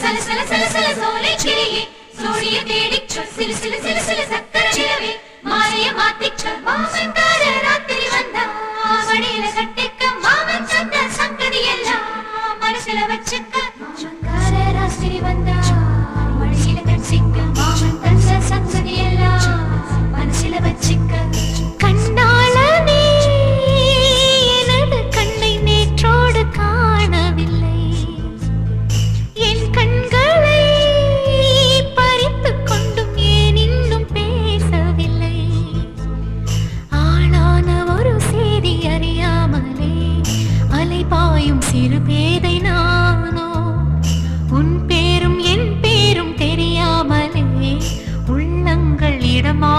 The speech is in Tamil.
சல சல சல சல சோலை கிளியே சோழிய தேடிச் சொல் சிலு சிலு சிலு உன் பேரும் என் பேரும் தெரியாமலே உள்ளங்கள் இடமா